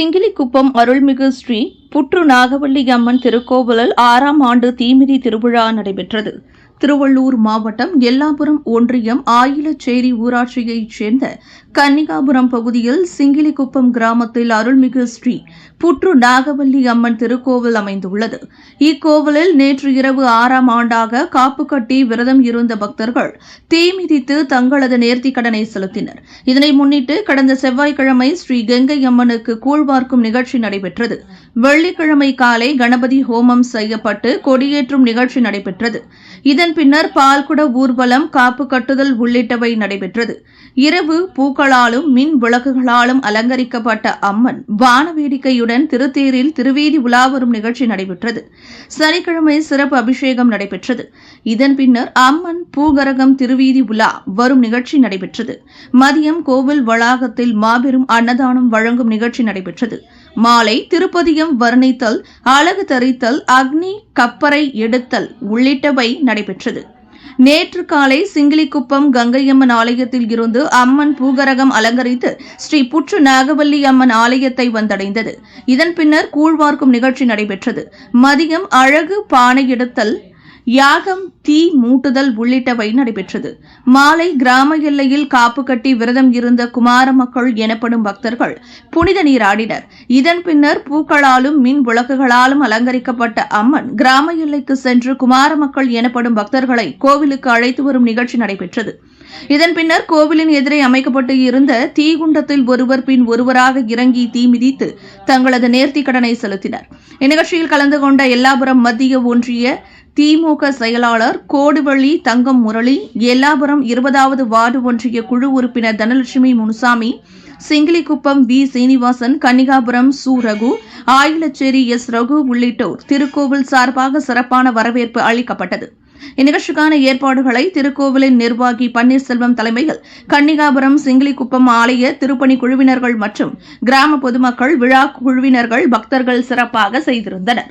சிங்கிலிக்குப்பம் அருள்மிகு ஸ்ரீ புற்று நாகவல்லி அம்மன் திருக்கோவிலில் ஆறாம் ஆண்டு தீமிதி திருவிழா நடைபெற்றது. திருவள்ளூர் மாவட்டம் எல்லாபுரம் ஒன்றியம் ஆயிலச்சேரி ஊராட்சியைச் சேர்ந்த கன்னிகாபுரம் பகுதியில் சிங்கிலிக்குப்பம் கிராமத்தில் அருள்மிகு ஸ்ரீ புற்று நாகவல்லி அம்மன் திருக்கோவில் அமைந்துள்ளது. இக்கோவிலில் நேற்று இரவு ஆறாம் ஆண்டாக காப்பு கட்டி விரதம் இருந்த பக்தர்கள் தீ மிதித்து தங்களது நேர்த்திக் கடனை செலுத்தினர். இதனை முன்னிட்டு கடந்த செவ்வாய்க்கிழமை ஸ்ரீ கங்கை அம்மனுக்கு கூழ்வார்க்கும் நிகழ்ச்சி நடைபெற்றது. வெள்ளிக்கிழமை காலை கணபதி ஹோமம் செய்யப்பட்டு கொடியேற்றும் நிகழ்ச்சி நடைபெற்றது. இதன் பின்னர் பால்குட ஊர்வலம் காப்பு கட்டுதல் உள்ளிட்டவை நடைபெற்றது. இரவு பூக்களாலும் மின் விளக்குகளாலும் அலங்கரிக்கப்பட்ட அம்மன் வானவேடிக்கையுடன் திருத்தேரில் திருவீதி உலாவரும் நிகழ்ச்சி நடைபெற்றது. சனிக்கிழமை சிறப்பு அபிஷேகம் நடைபெற்றது. இதன் பின்னர் அம்மன் பூகரகம் திருவீதி உலா வரும் நிகழ்ச்சி நடைபெற்றது. மதியம் கோவில் வளாகத்தில் மாபெரும் அன்னதானம் வழங்கும் நிகழ்ச்சி நடைபெற்றது. மாலை திருப்பதியம் வர்ணித்தல் அழகு தரித்தல் அக்னி கப்பரை எடுத்தல் உள்ளிட்டவை நடைபெற்றது. நேற்று காலை சிங்கிலிக்குப்பம் கங்கையம்மன் ஆலயத்தில் இருந்து அம்மன் பூகரகம் அலங்கரித்து ஸ்ரீ புற்று நாகவல்லி அம்மன் ஆலயத்தை வந்தடைந்தது. இதன் பின்னர் கூழ்வார்க்கும் நிகழ்ச்சி நடைபெற்றது. மதியம் அழகு பானை எடுத்தல் யாகம் தீ மூட்டுதல் உள்ளிட்டவை நடைபெற்றது. மாலை கிராம எல்லையில் காப்பு கட்டி விரதம் இருந்த குமார மக்கள் எனப்படும் பக்தர்கள் புனித நீராடினர் இதன் பின்னர் பூக்களாலும் மின் விளக்குகளாலும் அலங்கரிக்கப்பட்ட அம்மன் கிராம எல்லைக்கு சென்று குமார மக்கள் எனப்படும் பக்தர்களை கோவிலுக்கு அழைத்து வரும் நிகழ்ச்சி நடைபெற்றது. இதன் பின்னர் கோவிலின் எதிரே அமைக்கப்பட்டு இருந்த தீகுண்டத்தில் ஒருவர் பின் ஒருவராக இறங்கி தீ மிதித்து தங்களது நேர்த்திக் கடனை செலுத்தினர். இந்நிகழ்ச்சியில் கலந்து கொண்ட எல்லாபுரம் மத்திய ஒன்றிய திமுக செயலாளர் கோடுவள்ளி தங்கம் முரளி எல்லாபுரம் இருபதாவது வார்டு ஒன்றிய குழு உறுப்பினர் தனலட்சுமி முனுசாமி சிங்கிலிக்குப்பம் வி. சீனிவாசன் கன்னிகாபுரம் சு. ரகு ஆயிலச்சேரி எஸ். ரகு உள்ளிட்டோர் திருக்கோவில் சார்பாக சிறப்பான வரவேற்பு அளிக்கப்பட்டது. இந்நிகழ்ச்சிக்கான ஏற்பாடுகளை திருக்கோவிலின் நிர்வாகி பன்னீர்செல்வம் தலைமையில் கன்னிகாபுரம் சிங்கிலிக்குப்பம் ஆலய திருப்பணி குழுவினர்கள் மற்றும் கிராம பொதுமக்கள் விழா குழுவினர்கள் பக்தர்கள் சிறப்பாக செய்திருந்தனர்.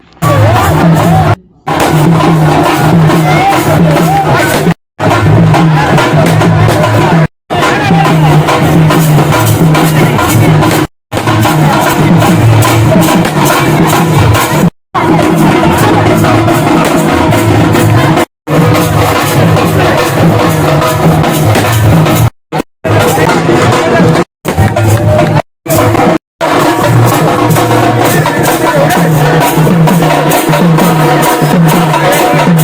Yeah.